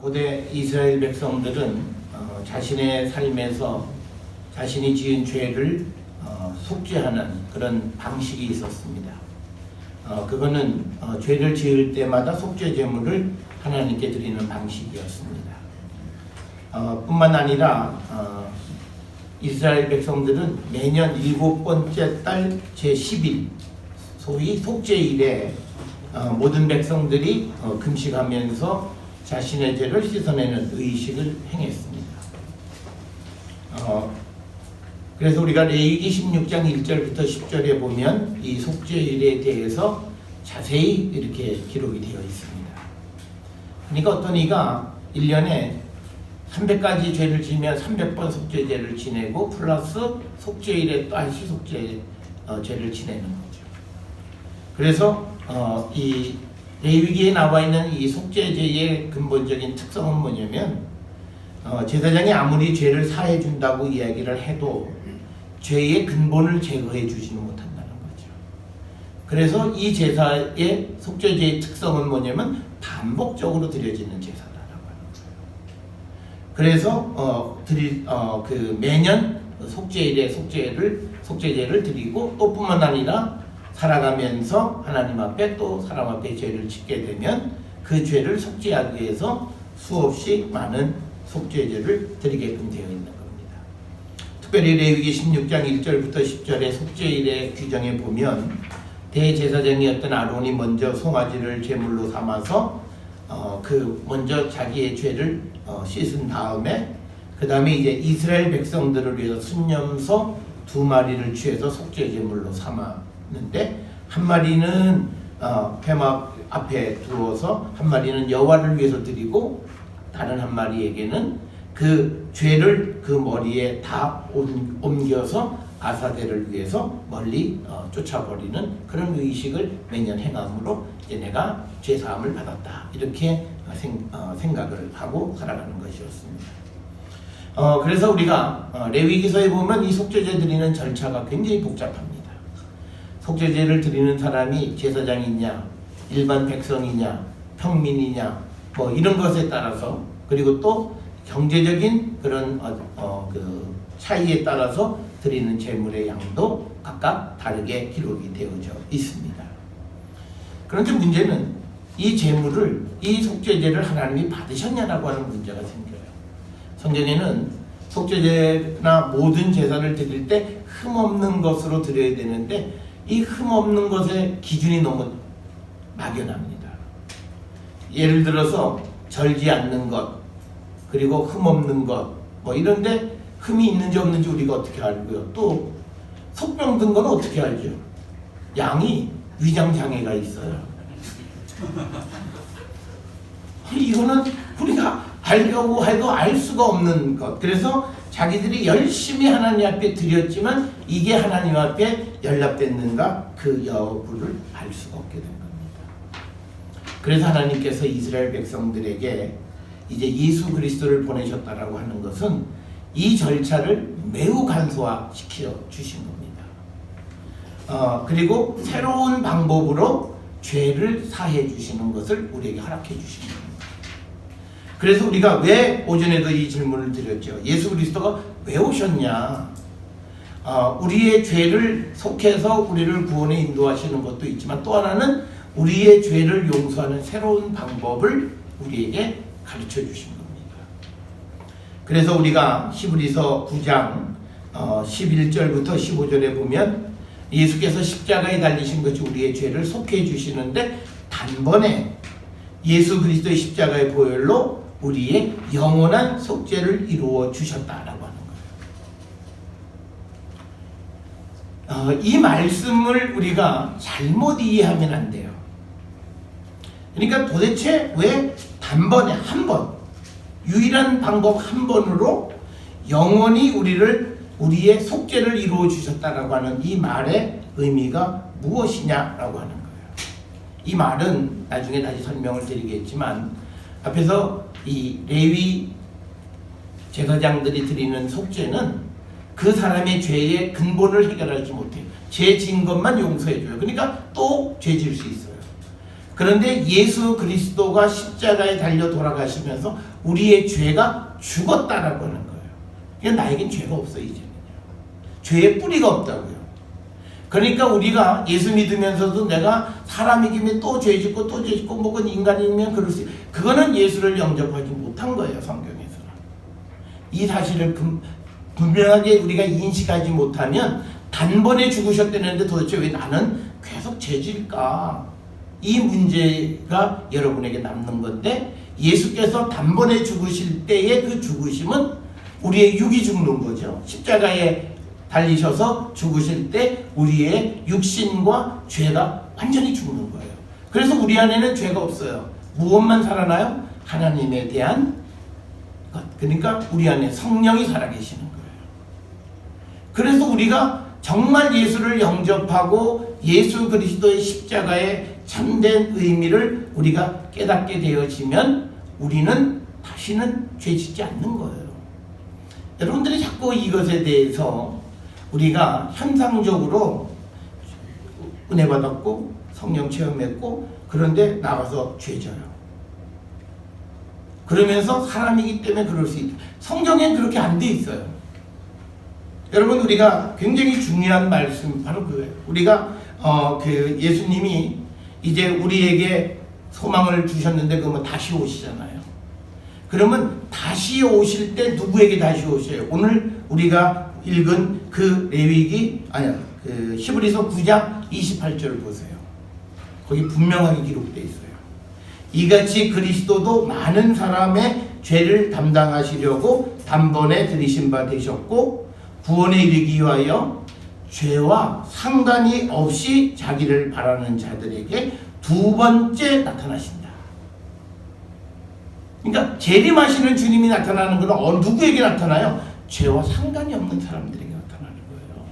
고대 이스라엘 백성들은 어, 자신의 삶에서 자신이 지은 죄를 어, 속죄하는 그런 방식이 있었습니다. 어, 그거는 어, 죄를 지을 때마다 속죄 제물을 하나님께 드리는 방식이었습니다. 어, 뿐만 아니라 어, 이스라엘 백성들은 매년 일곱 번째 달 제 10일 소위 속죄일에 어, 모든 백성들이 어, 금식하면서 자신의 죄를 씻어내는 의식을 행했습니다. 어, 그래서 우리가 레위기 16장 1절부터 10절에 보면 이 속죄일에 대해서 자세히 이렇게 기록이 되어 있습니다. 그러니까 어떤 이가 1년에 300가지 죄를 지면 300번 속죄제를 지내고 플러스 속죄일에 또 한시 속죄 어, 죄를 지내는 거죠. 그래서 어, 이 레위기에 나와 있는 이 속죄제의 근본적인 특성은 뭐냐면 어, 제사장이 아무리 죄를 사해 준다고 이야기를 해도 죄의 근본을 제거해 주지는 못한다는 거죠. 그래서 이 제사의 속죄제의 특성은 뭐냐면 반복적으로 드려지는 제사다라고 하는 거예요. 그래서 어, 드릴 어, 그 매년 속죄일에 속죄를 속죄제를 드리고 또 뿐만 아니라 살아가면서 하나님 앞에 또 사람 앞에 죄를 짓게 되면 그 죄를 속죄하기 위해서 수없이 많은 속죄제를 드리게끔 되어 있는 겁니다. 특별히 레위기 16장 1절부터 10절의 속죄일의 규정에 보면 대제사장이었던 아론이 먼저 송아지를 제물로 삼아서 어, 그 먼저 자기의 죄를 어, 씻은 다음에 그 다음에 이제 이스라엘 백성들을 위해서 순념소 두 마리를 취해서 속죄 제물로 삼 았는데 한 마리는 어, 회막 앞에 두어서 한 마리는 여호와를 위해서 드리고 다른 한 마리에게는 그 죄를 그 머리에 다 옮- 옮겨서 아사대를 위해서 멀리 어, 쫓아버리는 그런 의식을 매년 행함으로 이제 내가 죄 사함을 받았다 이렇게 어, 생, 어, 생각을 하고 살아가는 것이었습니다. 어, 그래서 우리가 어, 레위기서에 보면 이 속죄제 드리는 절차가 굉장히 복잡합니다. 속죄제를 드리는 사람이 제사장이냐, 일반 백성이냐, 평민이냐, 뭐 이런 것에 따라서 그리고 또 경제적인 그런 어, 어, 그 차이에 따라서 드리는 제물의 양도 각각 다르게 기록이 되어져 있습니다. 그런데 문제는 이 제물을 이 속죄제를 하나님이 받으셨냐라고 하는 문제가 생겨요. 성경에는 속죄제나 모든 제사를 드릴 때 흠없는 것으로 드려야 되는데 이 흠없는 것의 기준이 너무 막연합니다. 예를 들어서 절지 않는 것 그리고 흠없는 것 뭐 이런데 흠이 있는지 없는지 우리가 어떻게 알고요? 또 속병 든 건 어떻게 알죠? 양이 위장 장애가 있어요. 이거는 우리가 알려고 해도 알 수가 없는 것. 그래서 자기들이 열심히 하나님 앞에 드렸지만 이게 하나님 앞에 연락됐는가 그 여부를 알 수가 없게 된 겁니다. 그래서 하나님께서 이스라엘 백성들에게 이제 예수 그리스도를 보내셨다라고 하는 것은 이 절차를 매우 간소화시켜 주신 겁니다. 어, 그리고 새로운 방법으로 죄를 사해 주시는 것을 우리에게 허락해 주신 겁니다. 그래서 우리가 왜 오전에도 이 질문을 드렸죠. 예수 그리스도가 왜 오셨냐? 어, 우리의 죄를 속해서 우리를 구원에 인도하시는 것도 있지만 또 하나는 우리의 죄를 용서하는 새로운 방법을 우리에게 가르쳐 주신 겁니다. 그래서 우리가 히브리서 9장 어, 11절부터 15절에 보면 예수께서 십자가에 달리신 것이 우리의 죄를 속해 주시는데 단번에 예수 그리스도의 십자가의 보혈로 우리의 영원한 속죄를 이루어 주셨다라고 하는 거예요. 어, 이 말씀을 우리가 잘못 이해하면 안 돼요. 그러니까 도대체 왜 단번에 한 번, 유일한 방법 한 번으로 영원히 우리를 우리의 속죄를 이루어 주셨다라고 하는 이 말의 의미가 무엇이냐라고 하는 거예요. 이 말은 나중에 다시 설명을 드리겠지만 앞에서 이 레위 제사장들이 드리는 속죄는 그 사람의 죄의 근본을 해결하지 못해요. 죄 지은 것만 용서해 줘요. 그러니까 또 죄 지을 수 있어요. 그런데 예수 그리스도가 십자가에 달려 돌아가시면서 우리의 죄가 죽었다라고 하는 거예요. 그러니까 나에겐 죄가 없어 이제는요. 죄의 뿌리가 없다고요. 그러니까 우리가 예수 믿으면서도 내가 사람이기면 또 죄 짓고 또 죄 짓고 뭐 그건 인간이면 그럴 수 있- 그거는 예수를 영접하지 못한 거예요 성경에서는 이 사실을 분, 분명하게 우리가 인식하지 못하면 단번에 죽으셨다는데 도대체 왜 나는 계속 죄질까 이 문제가 여러분에게 남는 건데 예수께서 단번에 죽으실 때의 그 죽으심은 우리의 육이 죽는 거죠 십자가에 달리셔서 죽으실 때 우리의 육신과 죄가 완전히 죽는 거예요. 그래서 우리 안에는 죄가 없어요. 무엇만 살아나요? 하나님에 대한 것. 그러니까 우리 안에 성령이 살아계시는 거예요. 그래서 우리가 정말 예수를 영접하고 예수 그리스도의 십자가의 참된 의미를 우리가 깨닫게 되어지면 우리는 다시는 죄 짓지 않는 거예요. 여러분들이 자꾸 이것에 대해서 우리가 현상적으로 은혜 받았고 성령 체험했고 그런데 나가서 죄져요. 그러면서 사람이기 때문에 그럴 수 있다. 성경엔 그렇게 안 돼 있어요. 여러분 우리가 굉장히 중요한 말씀 바로 그거예요. 우리가 어 그 예수님이 이제 우리에게 소망을 주셨는데 그러면 다시 오시잖아요. 그러면 다시 오실 때 누구에게 다시 오셔요? 오늘 우리가 읽은 그 레위기 아니야 그 히브리서 9장 28절 보세요. 거기 분명하게 기록되어 있어요. 이같이 그리스도도 많은 사람의 죄를 담당하시려고 단번에 들이신 바 되셨고 구원에 이르기 위하여 죄와 상관이 없이 자기를 바라는 자들에게 두 번째 나타나신다. 그러니까 재림하시는 주님이 나타나는 것은 어, 누구에게 나타나요? 죄와 상관이 없는 사람들에게 나타나는 거예요.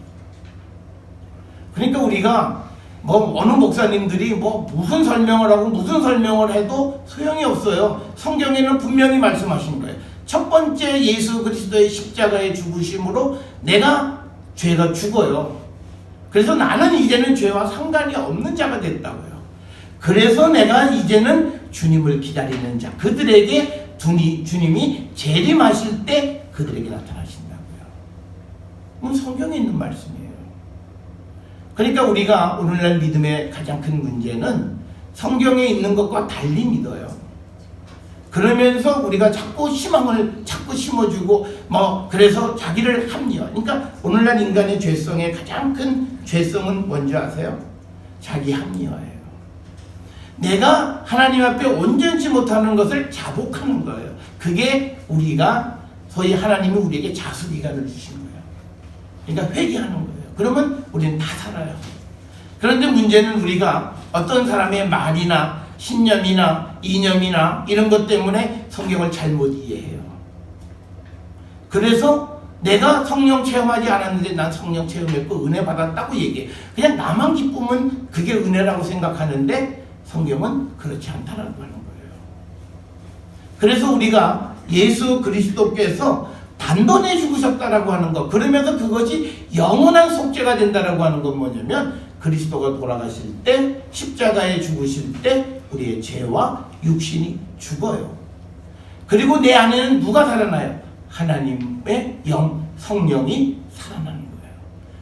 그러니까 우리가 뭐 어느 목사님들이 뭐 무슨 설명을 하고 무슨 설명을 해도 소용이 없어요. 성경에는 분명히 말씀하신 거예요. 첫 번째 예수 그리스도의 십자가의 죽으심으로 내가 죄가 죽어요. 그래서 나는 이제는 죄와 상관이 없는 자가 됐다고요. 그래서 내가 이제는 주님을 기다리는 자, 그들에게 주니, 주님이 재림하실 때 그들에게 나타나신다고요. 성경에 있는 말씀이에요. 그러니까 우리가 오늘날 믿음의 가장 큰 문제는 성경에 있는 것과 달리 믿어요. 그러면서 우리가 자꾸 희망을 자꾸 심어주고 뭐 그래서 자기를 합리화. 그러니까 오늘날 인간의 죄성의 가장 큰 죄성은 뭔지 아세요? 자기 합리화예요. 내가 하나님 앞에 온전치 못하는 것을 자복하는 거예요. 그게 우리가 소위 하나님이 우리에게 자수기간을 주신 거예요. 그러니까 회개하는 거예요. 그러면 우리는 다 살아요. 그런데 문제는 우리가 어떤 사람의 말이나 신념이나 이념이나 이런 것 때문에 성경을 잘못 이해해요. 그래서 내가 성령 체험하지 않았는데 난 성령 체험했고 은혜 받았다고 얘기해. 그냥 나만 기쁘면 그게 은혜라고 생각하는데 성경은 그렇지 않다라고 하는 거예요. 그래서 우리가 예수 그리스도께서 단번에 죽으셨다라고 하는 것 그러면서 그것이 영원한 속죄가 된다라고 하는 건 뭐냐면 그리스도가 돌아가실 때 십자가에 죽으실 때 우리의 죄와 육신이 죽어요. 그리고 내 안에는 누가 살아나요? 하나님의 영 성령이 살아나는 거예요.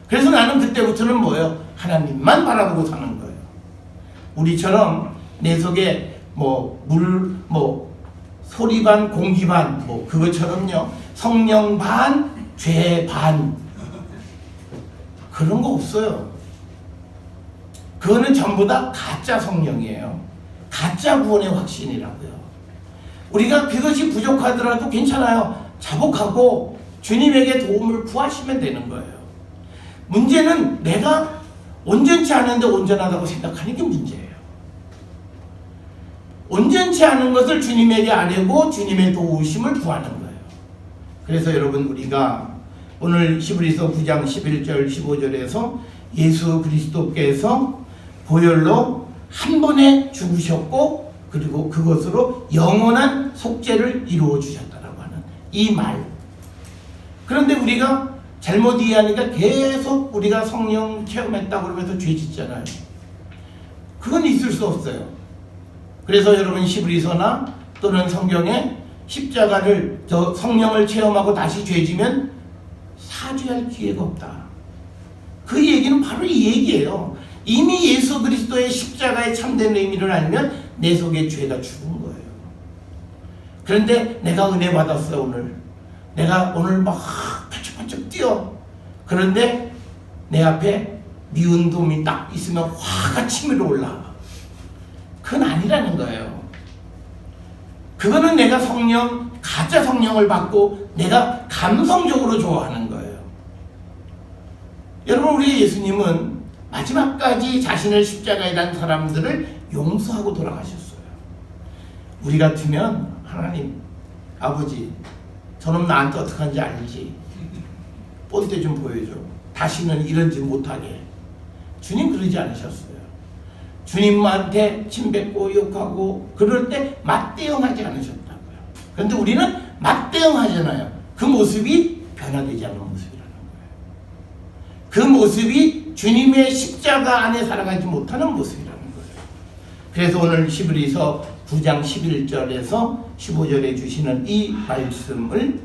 그래서 나는 그때부터는 뭐예요? 하나님만 바라보고 사는 거예요. 우리처럼 내 속에 뭐 물 뭐 소리 반 공기 반 뭐 그것처럼요 성령 반 죄 반 그런 거 없어요. 그거는 전부 다 가짜 성령이에요. 가짜 구원의 확신이라고요. 우리가 그것이 부족하더라도 괜찮아요. 자복하고 주님에게 도움을 구하시면 되는 거예요. 문제는 내가 온전치 않은데 온전하다고 생각하는 게 문제예요. 온전치 않은 것을 주님에게 아뢰고 주님의 도우심을 구하는 거예요. 그래서 여러분 우리가 오늘 히브리서 9장 11절 15절에서 예수 그리스도께서 보혈로 한 번에 죽으셨고 그리고 그것으로 영원한 속죄를 이루어 주셨다라고 하는 이 말. 그런데 우리가 잘못 이해하니까 계속 우리가 성령 체험했다 그러면서 죄 짓잖아요. 그건 있을 수 없어요. 그래서 여러분 시브리서나 또는 성경에 십자가를 저 성령을 체험하고 다시 죄지면 사죄할 기회가 없다. 그 얘기는 바로 이 얘기예요. 이미 예수 그리스도의 십자가의 참된 의미를 알면 내 속에 죄가 죽은 거예요. 그런데 내가 은혜 받았어 오늘. 내가 오늘 막 펄쩍펄쩍 뛰어. 그런데 내 앞에 미운 돔이 딱 있으면 화가 치밀어 올라. 그건 아니라는 거예요. 그거는 내가 성령, 가짜 성령을 받고 내가 감성적으로 좋아하는 거예요. 여러분, 우리 예수님은 마지막까지 자신을 십자가에 단 사람들을 용서하고 돌아가셨어요. 우리 같으면 하나님, 아버지, 저놈 나한테 하는지 알지? 본때 좀 보여줘. 다시는 이런지 못하게. 주님 그러지 않으셨어요. 주님한테 침뱉고 욕하고 그럴 때 맞대응하지 않으셨다고요. 그런데 우리는 맞대응하잖아요. 그 모습이 변화되지 않는 모습이라는 거예요. 그 모습이 주님의 십자가 안에 살아가지 못하는 모습이라는 거예요. 그래서 오늘 시브리서 9장 11절에서 15절에 주시는 이 말씀을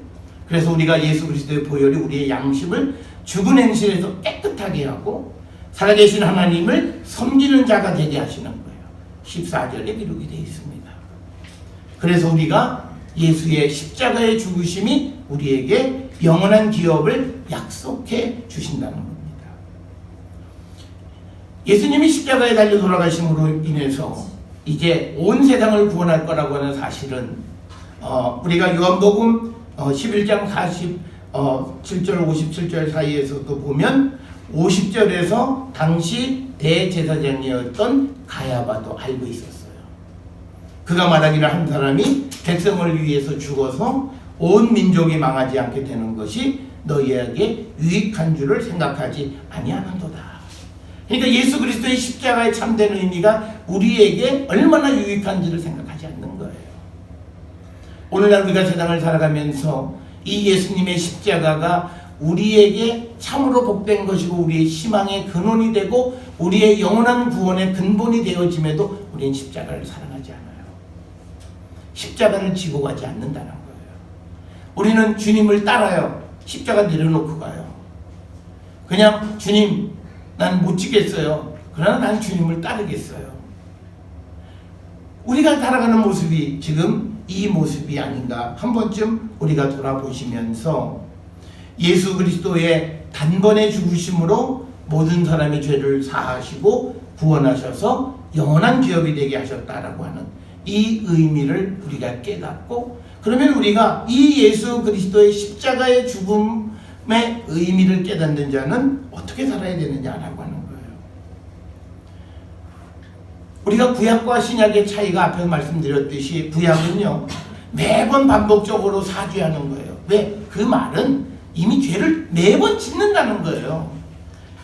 그래서 우리가 예수 그리스도의 보혈이 우리의 양심을 죽은 행실에서 깨끗하게 하고 살아계신 하나님을 섬기는 자가 되게 하시는 거예요. 14절에 기록이 되어 있습니다. 그래서 우리가 예수의 십자가의 죽으심이 우리에게 영원한 기업을 약속해 주신다는 겁니다. 예수님이 십자가에 달려 돌아가심으로 인해서 이제 온 세상을 구원할 거라고 하는 사실은 어, 우리가 요한복음 어, 11장 47절 어, 57절 사이에서도 보면 50절에서 당시 대제사장이었던 가야바도 알고 있었어요. 그가 말하기를 한 사람이 백성을 위해서 죽어서 온 민족이 망하지 않게 되는 것이 너희에게 유익한 줄을 생각하지 아니하는도다. 그러니까 예수 그리스도의 십자가의 참된 의미가 우리에게 얼마나 유익한지를 생각하지 않는 거예요. 오늘날 우리가 세상을 살아가면서 이 예수님의 십자가가 우리에게 참으로 복된 것이고 우리의 희망의 근원이 되고 우리의 영원한 구원의 근본이 되어짐에도 우리는 십자가를 사랑하지 않아요. 십자가를 지고 가지 않는다는 거예요. 우리는 주님을 따라요. 십자가 내려놓고 가요. 그냥 주님 난 못 지겠어요. 그러나 난 주님을 따르겠어요. 우리가 살아가는 모습이 지금 이 모습이 아닌가 한 번쯤 우리가 돌아보시면서 예수 그리스도의 단번에 죽으심으로 모든 사람의 죄를 사하시고 구원하셔서 영원한 기업이 되게 하셨다라고 하는 이 의미를 우리가 깨닫고 그러면 우리가 이 예수 그리스도의 십자가의 죽음의 의미를 깨닫는 자는 어떻게 살아야 되느냐라고 하는 거예요. 우리가 구약과 신약의 차이가 앞에서 말씀드렸듯이 구약은요 매번 반복적으로 사죄하는 거예요. 왜? 그 말은 이미 죄를 매번 짓는다는 거예요.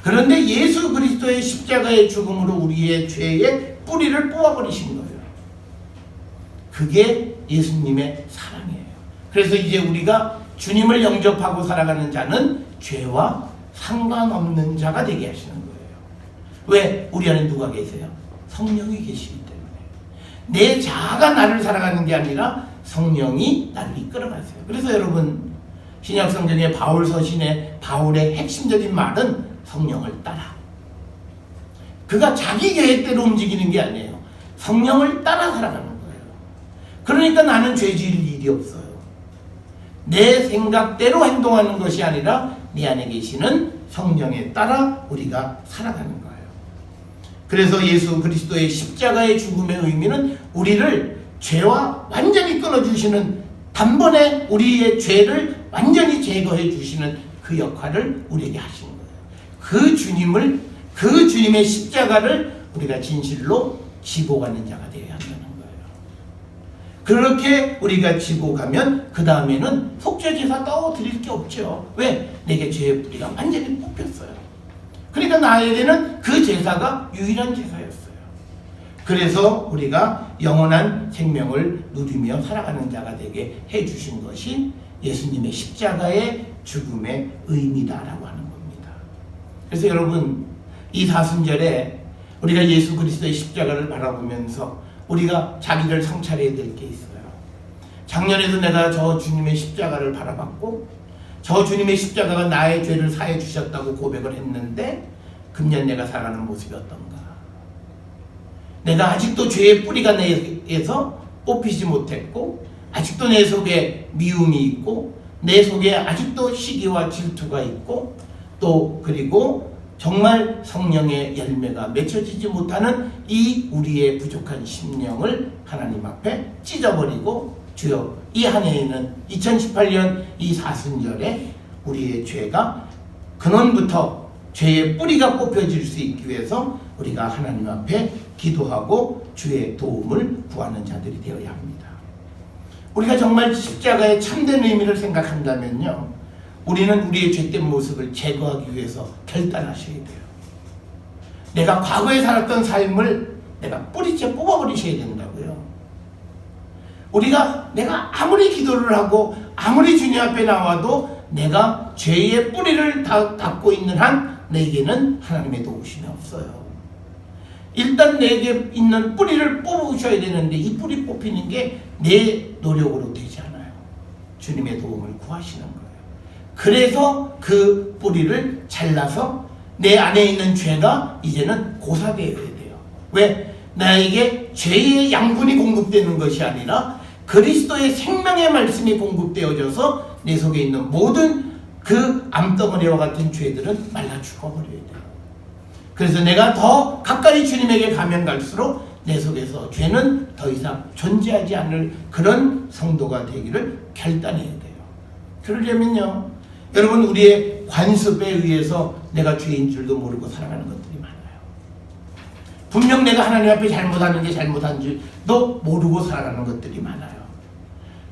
그런데 예수 그리스도의 십자가의 죽음으로 우리의 죄의 뿌리를 뽑아버리신 거예요. 그게 예수님의 사랑이에요. 그래서 이제 우리가 주님을 영접하고 살아가는 자는 죄와 상관없는 자가 되게 하시는 거예요. 왜? 우리 안에 누가 계세요? 성령이 계시기 때문에. 내 자아가 나를 살아가는 게 아니라 성령이 나를 이끌어가세요. 그래서 여러분, 신약 성경의 바울 서신의 바울의 핵심적인 말은 성령을 따라. 그가 자기 계획대로 움직이는 게 아니에요. 성령을 따라 살아가는 거예요. 그러니까 나는 죄 지을 일이 없어요. 내 생각대로 행동하는 것이 아니라 내 안에 계시는 성령에 따라 우리가 살아가는 거예요. 그래서 예수 그리스도의 십자가의 죽음의 의미는 우리를 죄와 완전히 끊어주시는 단번에 우리의 죄를 완전히 제거해 주시는 그 역할을 우리에게 하신 거예요. 그 주님을 그 주님의 십자가를 우리가 진실로 지고 가는 자가 되어야 한다는 거예요. 그렇게 우리가 지고 가면 그 다음에는 속죄 제사 떠드릴 게 없죠. 왜? 내게 죄의 뿌리가 완전히 뽑혔어요. 그러니까 나에게는 그 제사가 유일한 제사였어요. 그래서 우리가 영원한 생명을 누리며 살아가는 자가 되게 해 주신 것이 예수님의 십자가의 죽음의 의미다라고 하는 겁니다. 그래서 여러분 이 사순절에 우리가 예수 그리스도의 십자가를 바라보면서 우리가 자기를 성찰해야 될 게 있어요. 작년에도 내가 저 주님의 십자가를 바라봤고 저 주님의 십자가가 나의 죄를 사해 주셨다고 고백을 했는데 금년 내가 살아가는 모습이 어떤가? 내가 아직도 죄의 뿌리가 내에서 뽑히지 못했고 아직도 내 속에 미움이 있고 내 속에 아직도 시기와 질투가 있고 또 그리고 정말 성령의 열매가 맺혀지지 못하는 이 우리의 부족한 심령을 하나님 앞에 찢어버리고 주여 이 한 해에는 2018년 이 사순절에 우리의 죄가 근원부터 죄의 뿌리가 뽑혀질 수 있기 위해서 우리가 하나님 앞에 기도하고 주의 도움을 구하는 자들이 되어야 합니다. 우리가 정말 십자가의 참된 의미를 생각한다면요. 우리는 우리의 죄된 모습을 제거하기 위해서 결단하셔야 돼요. 내가 과거에 살았던 삶을 내가 뿌리째 뽑아버리셔야 된다고요. 우리가 내가 아무리 기도를 하고 아무리 주님 앞에 나와도 내가 죄의 뿌리를 다, 닫고 있는 한 내게는 하나님의 도우심이 없어요. 일단 내게 있는 뿌리를 뽑으셔야 되는데 이 뿌리 뽑히는 게 내 노력으로 되지 않아요. 주님의 도움을 구하시는 거예요. 그래서 그 뿌리를 잘라서 내 안에 있는 죄가 이제는 고사되어야 돼요. 왜? 나에게 죄의 양분이 공급되는 것이 아니라 그리스도의 생명의 말씀이 공급되어져서 내 속에 있는 모든 그 암덩어리와 같은 죄들은 말라 죽어버려야 돼요. 그래서 내가 더 가까이 주님에게 가면 갈수록 내 속에서 죄는 더 이상 존재하지 않을 그런 성도가 되기를 결단해야 돼요. 그러려면요, 여러분 우리의 관습에 의해서 내가 죄인 줄도 모르고 살아가는 것들이 많아요. 분명 내가 하나님 앞에 잘못하는 게 잘못한 줄도 모르고 살아가는 것들이 많아요.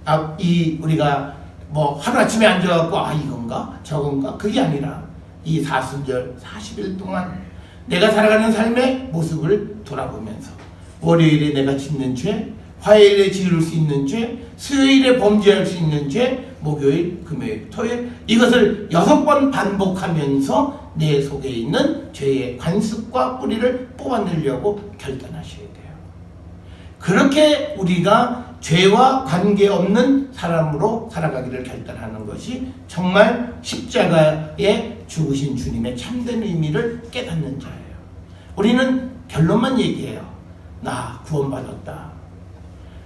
아, 이 우리가 뭐 하루 아침에 앉아갖고 아 이건가 저건가 그게 아니라 이 사순절 40일 동안 내가 살아가는 삶의 모습을 돌아보면서 월요일에 내가 짓는 죄, 화요일에 지을 수 있는 죄, 수요일에 범죄할 수 있는 죄, 목요일, 금요일, 토요일 이것을 여섯 번 반복하면서 내 속에 있는 죄의 관습과 뿌리를 뽑아내려고 결단하셔야 돼요. 그렇게 우리가 죄와 관계없는 사람으로 살아가기를 결단하는 것이 정말 십자가에 죽으신 주님의 참된 의미를 깨닫는 자예요. 우리는 결론만 얘기해요. 나 구원받았다.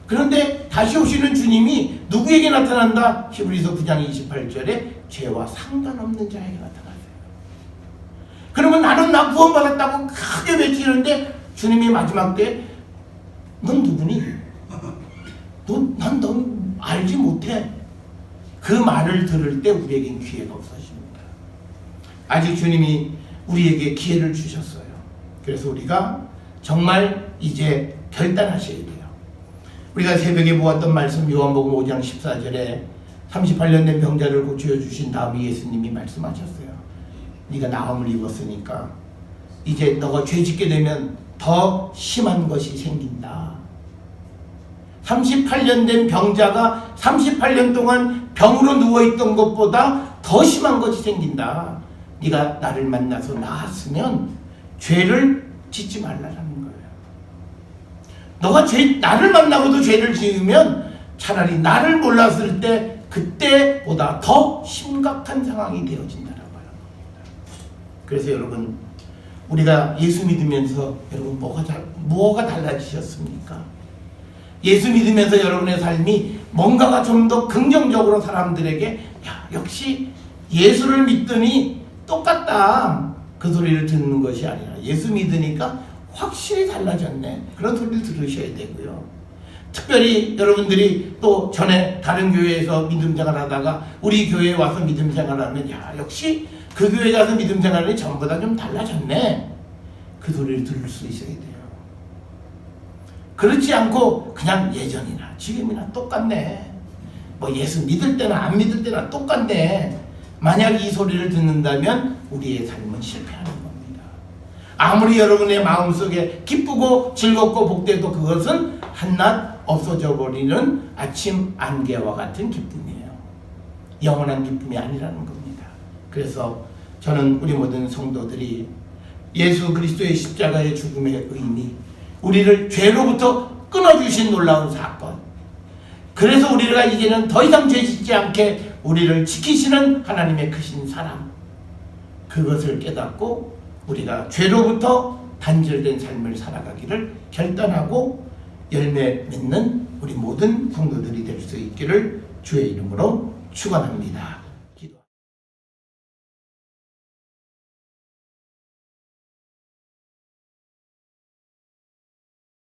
그런데 다시 오시는 주님이 누구에게 나타난다? 히브리서 9장 28절에 죄와 상관없는 자에게 나타나세요. 그러면 나는 나 구원받았다고 크게 외치는데 주님이 마지막 때 넌 누구니? 난넌 알지 못해. 그 말을 들을 때 우리에겐 기회가 없어집니다. 아직 주님이 우리에게 기회를 주셨어요. 그래서 우리가 정말 이제 결단하셔야 돼요. 우리가 새벽에 보았던 말씀 요한복음 5장 14절에 38년 된 병자를 고쳐 주신 다음에 예수님이 말씀하셨어요. 네가 나음을 입었으니까 이제 너가 죄 짓게 되면 더 심한 것이 생긴다. 38년 된 병자가 38년 동안 병으로 누워 있던 것보다 더 심한 것이 생긴다. 네가 나를 만나서 나았으면 죄를 짓지 말라는 거예요. 너가 죄 나를 만나고도 죄를 지으면 차라리 나를 몰랐을 때 그때보다 더 심각한 상황이 되어진다라고 하는 겁니다. 그래서 여러분 우리가 예수 믿으면서 여러분 뭐가 잘 뭐가 달라지셨습니까? 예수 믿으면서 여러분의 삶이 뭔가가 좀 더 긍정적으로 사람들에게 야 역시 예수를 믿더니 똑같다 그 소리를 듣는 것이 아니라 예수 믿으니까 확실히 달라졌네 그런 소리를 들으셔야 되고요. 특별히 여러분들이 또 전에 다른 교회에서 믿음 생활 하다가 우리 교회에 와서 믿음 생활 하면 야 역시 그 교회 가서 믿음 생활이 전보다 좀 달라졌네 그 소리를 들을 수 있어야 돼요. 그렇지 않고 그냥 예전이나 지금이나 똑같네. 뭐 예수 믿을 때나 안 믿을 때나 똑같네. 만약 이 소리를 듣는다면 우리의 삶은 실패하는 겁니다. 아무리 여러분의 마음속에 기쁘고 즐겁고 복되도 그것은 한낱 없어져 버리는 아침 안개와 같은 기쁨이에요. 영원한 기쁨이 아니라는 겁니다. 그래서 저는 우리 모든 성도들이 예수 그리스도의 십자가의 죽음의 의미, 우리를 죄로부터 끊어 끊어주신 놀라운 사건. 그래서 우리가 이제는 더 이상 죄 짓지 않게 우리를 지키시는 하나님의 크신 사랑. 그것을 깨닫고 우리가 죄로부터 단절된 삶을 살아가기를 결단하고 열매 맺는 우리 모든 성도들이 될 수 있기를 주의 이름으로 축원합니다.